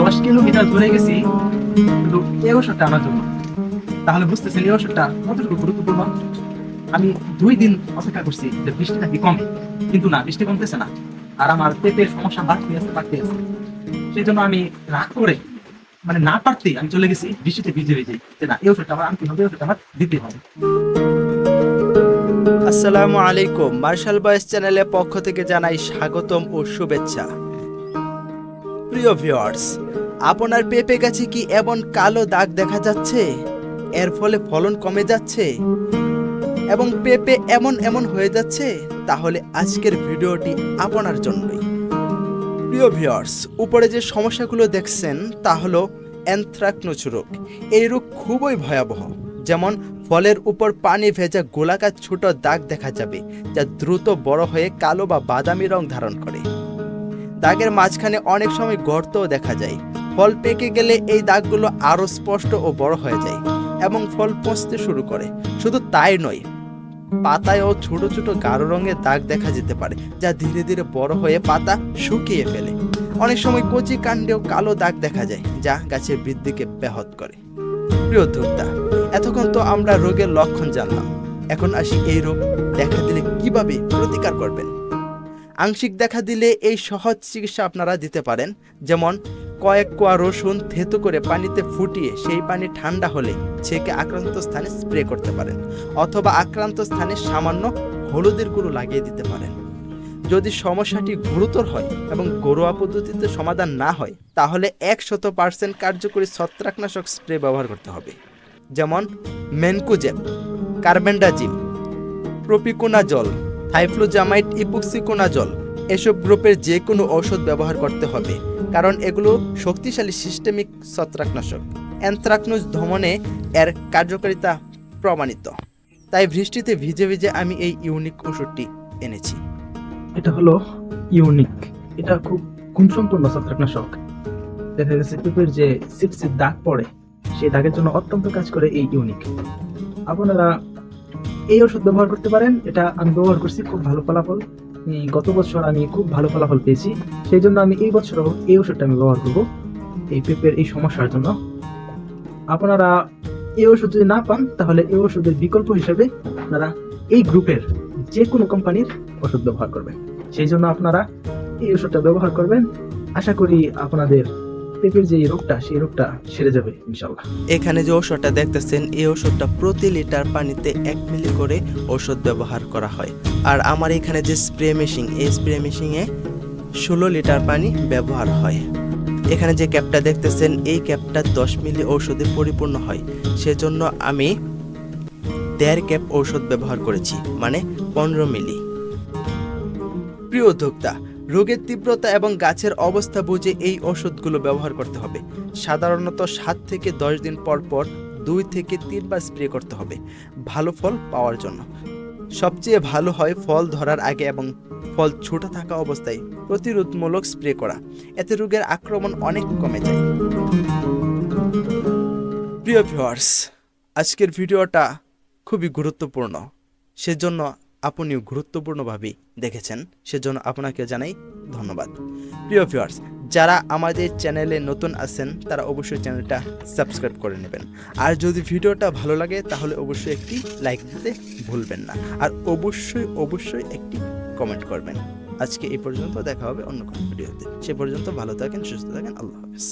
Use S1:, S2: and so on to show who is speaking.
S1: দশ কিলোমিটার দূরে গেছি, কিন্তু এই ওষুধটা আনার জন্য। তাহলে বুঝতেছেন এই ওষুধটা কতটুকু গুরুত্বপূর্ণ? আমি দুই দিন অপেক্ষা করছি যে বৃষ্টিটা কি কমে। কিন্তু না, বৃষ্টি কমতেছে না। আর আমার পেটের সমস্যা বাড়তে আছে বাড়তে আছে। সেই জন্য আমি রাগ করে মানে না পারতেই আমি চলে গেছি, বৃষ্টিতে ভিজে ভিজে। যে না, এই ওষুধটা আমার আনতে হবে ওষুধটা আমার দিতে হবে।
S2: আসসালামু আলাইকুম। মার্শাল বয়েস চ্যানেলের পক্ষ থেকে জানাই স্বাগতম ও শুভেচ্ছা। প্রিয় ভিউয়ার্স আপনার পেঁপে গাছে কি এমন কালো দাগ দেখা যাচ্ছে? এর ফলে ফলন কমে যাচ্ছে? এবং পেঁপে এমন এমন হয়ে যাচ্ছে? তাহলে আজকের ভিডিওটি আপনার জন্যই। প্রিয় ভিউয়ার্স উপরে যে সমস্যাগুলো দেখছেন, তা হলো অ্যানথ্রাকনোজ রোগ এই রোগ খুবই ভয়াবহ। যেমন ফলের উপর পানি ভেজা গোলাকার ছোট দাগ দেখা যাবে, যা দ্রুত বড় হয়ে কালো বা বাদামি রং ধারণ করে। দাগের মাঝখানে অনেক সময় গর্তও দেখা যায়। ফল পেকে গেলে এই দাগগুলো আরও স্পষ্ট ও বড় হয়ে যায় এবং ফল পচতে শুরু করে। শুধু তাই নয় পাতায়ও ছোট ছোট গাঢ় রঙের দাগ দেখা যেতে পারে, যা ধীরে ধীরে বড় হয়ে পাতা শুকিয়ে ফেলে। অনেক সময় কচি কাণ্ডেও কালো দাগ দেখা যায়, যা গাছের বৃদ্ধিকে ব্যাহত করে। প্রিয় উদ্যোক্তা এতক্ষণ তো আমরা রোগের লক্ষণ জানলাম। এখন আসি এই রোগ দেখা দিলে কীভাবে প্রতিকার করবেন? আংশিক দেখা দিলে এই সহজ চিকিৎসা আপনারা দিতে পারেন। যেমন, কয়েক কোয়া রসুন থেতু করে পানিতে ফুটিয়ে সেই পানি ঠান্ডা হলে ছেঁকে আক্রান্ত স্থানে স্প্রে করতে পারেন। অথবা আক্রান্ত স্থানে সামান্য হলুদের গুঁড়ো লাগিয়ে দিতে পারেন। যদি সমস্যাটি গুরুতর হয় এবং ঘরোয়া পদ্ধতিতে সমাধান না হয়, তাহলে একশত পার্সেন্ট কার্যকরী ছত্রাকনাশক স্প্রে ব্যবহার করতে হবে। যেমন মেনকুজেব কার্বেন্ডাজিম প্রপিকোনাজল থাইফ্লোজামাইট, ইপুক্সিকোনাজল এসব গ্রুপের যে কোনো ঔষধ ব্যবহার করতে হবে, কারণ এগুলো শক্তিশালী সিস্টেমিক ছত্রাকনাশক। অ্যান্থ্রাকনোজ দমনে এর কার্যকারিতা প্রমাণিত। তাই বৃষ্টিতে ভিজে ভিজে আমি এই ইউনিক ওষুধটি এনেছি।
S1: এটা হলো ইউনিক। এটা খুব গুণসম্পন্ন ছত্রাকনাশক। দেখা গেছে পেঁপের যে সিপসিপ দাগ পড়ে, সেই দাগের জন্য অত্যন্ত কাজ করে এই ইউনিক। আপনারা এই ওষুধ ব্যবহার করতে পারেন। এটা আমি ব্যবহার করছি খুব ভালো ফলাফল। গত বছর আমি খুব ভালো ফলাফল পেয়েছি। সেই জন্য আমি এই বছরও এই ওষুধটা আমি ব্যবহার করব এই পেঁপের এই সমস্যার জন্য। আপনারা এই ওষুধ যদি না পান, তাহলে এই ওষুধের বিকল্প হিসেবে আপনারা এই গ্রুপের যে কোনো কোম্পানির ওষুধ ব্যবহার করবেন। সেই জন্য আপনারা এই ওষুধটা ব্যবহার করবেন। আশা করি আপনাদের পেঁপের যে রোগটা, সেই রোগটা সেরে যাবে ইনশাল্লাহ
S2: এখানে যে ওষুধটা দেখতেছেন, এই ওষুধটা প্রতি লিটার পানিতে এক মিলি করে ওষুধ ব্যবহার করা হয়। আর আমার এখানে যে স্প্রে মেশিন, এই স্প্রে মেশিনে ষোলো লিটার পানি ব্যবহার হয়। এখানে যে ক্যাপটা দেখতেছেন, এই ক্যাপটা দশ মিলি ঔষধে পরিপূর্ণ হয়। সেজন্য আমি দেড় ক্যাপ ঔষধ ব্যবহার করেছি মানে পনেরো মিলি। প্রিয় উদ্যোক্তা রোগের তীব্রতা এবং গাছের অবস্থা বুঝে এই ওষুধগুলো ব্যবহার করতে হবে। সাধারণত সাত থেকে দশ দিন পর পর দুই থেকে তিনবার স্প্রে করতে হবে, ভালো ফল পাওয়ার জন্য। সবচেয়ে ভালো হয় ফল ধরার আগে এবং ফল ছোট থাকা অবস্থায় প্রতিরোধমূলক স্প্রে করা। এতে রোগের আক্রমণ অনেক কমে যায়। প্রিয় ভিউয়ার্স আজকের ভিডিওটা খুবই গুরুত্বপূর্ণ। সেজন্য আপনিও গুরুত্বপূর্ণভাবে দেখেছেন। সেজন্য আপনাকে জানাই ধন্যবাদ। প্রিয় ভিউয়ার্স যারা আমাদের চ্যানেলে নতুন আছেন, তারা অবশ্যই চ্যানেলটা সাবস্ক্রাইব করে নেবেন। আর যদি ভিডিওটা ভালো লাগে, তাহলে অবশ্যই একটি লাইক দিতে ভুলবেন না। আর অবশ্যই অবশ্যই একটি কমেন্ট করবেন। আজকে এই পর্যন্ত দেখা হবে অন্য কোনো ভিডিওতে। সে পর্যন্ত ভালো থাকেন, সুস্থ থাকেন, আল্লাহ হাফেজ।